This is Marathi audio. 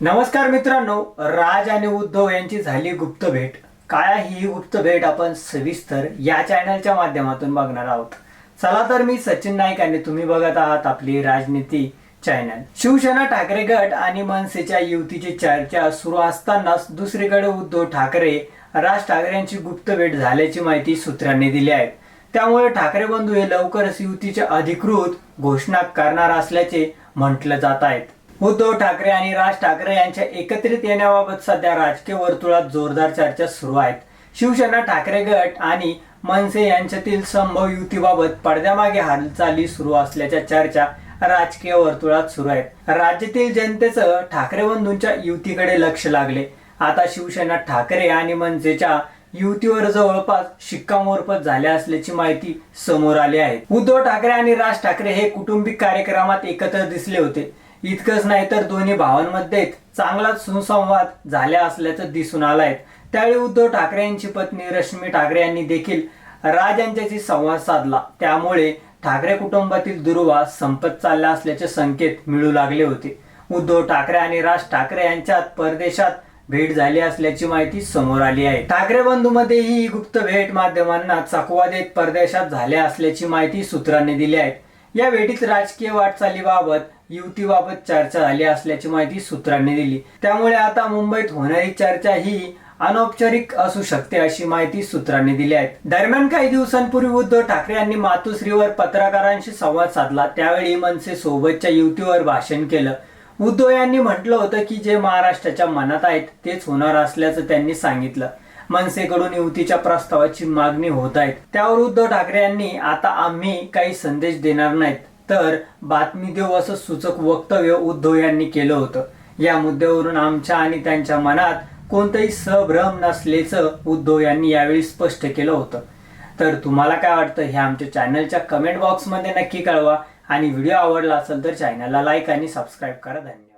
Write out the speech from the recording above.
नमस्कार मित्रांनो राज आणि उद्धव यांची झाली गुप्त भेट. काय ही गुप्त भेट आपण सविस्तर या चॅनलच्या माध्यमातून बघणार आहोत. चला तर मी सचिन नाईक आणि तुम्ही बघत आहात आपली राजनीती चॅनल शिवसेना ठाकरे गट आणि मनसेच्या युतीची चर्चा सुरू असतानाच दुसरीकडे उद्धव ठाकरे राज ठाकरे यांची गुप्त भेट झाल्याची माहिती सूत्रांनी दिली आहे. त्यामुळे ठाकरे बंधू हे लवकरच युतीच्या अधिकृत घोषणा करणार असल्याचे म्हटलं जात आहेत उद्धव ठाकरे आणि राज ठाकरे यांच्या एकत्रित येण्याबाबत सध्या राजकीय वर्तुळात जोरदार चर्चा सुरू आहेत. शिवसेना ठाकरे गट आणि मनसे यांच्यातील संभव युतीबाबत पडद्यामागे हालचाली सुरू असल्याच्या चर्चा राजकीय वर्तुळात सुरू आहेत. राज्यातील जनतेचं ठाकरे बंधूंच्या युतीकडे लक्ष लागले. आता शिवसेना ठाकरे आणि मनसेच्या युतीवर जवळपास शिक्कामोर्फत झाल्या असल्याची माहिती समोर आली आहे. उद्धव ठाकरे आणि राज ठाकरे हे कुटुंबिक कार्यक्रमात एकत्र दिसले होते. इतकंच नाही तर दोन्ही भावांमध्ये चांगलाच सुसंवाद झाला असल्याचं दिसून आलाय. त्यावेळी उद्धव ठाकरे यांची पत्नी रश्मी ठाकरे यांनी देखील राज यांच्याशी संवाद साधला. त्यामुळे ठाकरे कुटुंबातील दुर्वा संपत चालला असल्याचे संकेत मिळू लागले होते. उद्धव ठाकरे आणि राज ठाकरे यांच्यात परदेशात भेट झाली असल्याची माहिती समोर आली आहे. ठाकरे बंधूमध्ये ही गुप्त भेट माध्यमांना चकवा देत परदेशात झाल्या असल्याची माहिती सूत्रांनी दिली आहे. या भेटीत राजकीय वाटचालीबाबत युतीबाबत चर्चा झाली असल्याची माहिती सूत्रांनी दिली. त्यामुळे आता मुंबईत होणारी चर्चा ही अनौपचारिक असू शकते अशी माहिती सूत्रांनी दिली आहे. दरम्यान काही दिवसांपूर्वी उद्धव ठाकरे यांनी मातोश्रीवर पत्रकारांशी संवाद साधला. त्यावेळी मनसे सोबतच्या युतीवर भाषण केलं. उद्धव यांनी म्हटलं होतं की जे महाराष्ट्राच्या मनात आहेत तेच होणार असल्याचं त्यांनी सांगितलं. मनसेकडून युतीच्या प्रस्तावाची मागणी होत आहेत त्यावर उद्धव ठाकरे यांनी आता आम्ही काही संदेश देणार नाहीत. तर बातमी देऊ असं सूचक वक्तव्य उद्धव यांनी केलं होतं. या मुद्द्यावरून आमच्या आणि त्यांच्या मनात कोणतंही संभ्रम नसल्याचं उद्धव यांनी यावेळी स्पष्ट केलं होतं. तर तुम्हाला काय वाटतं हे आमच्या चॅनलच्या कमेंट बॉक्समध्ये नक्की कळवा. आणि व्हिडिओ आवडला असेल तर चॅनलला लाईक आणि सबस्क्राईब करा. धन्यवाद.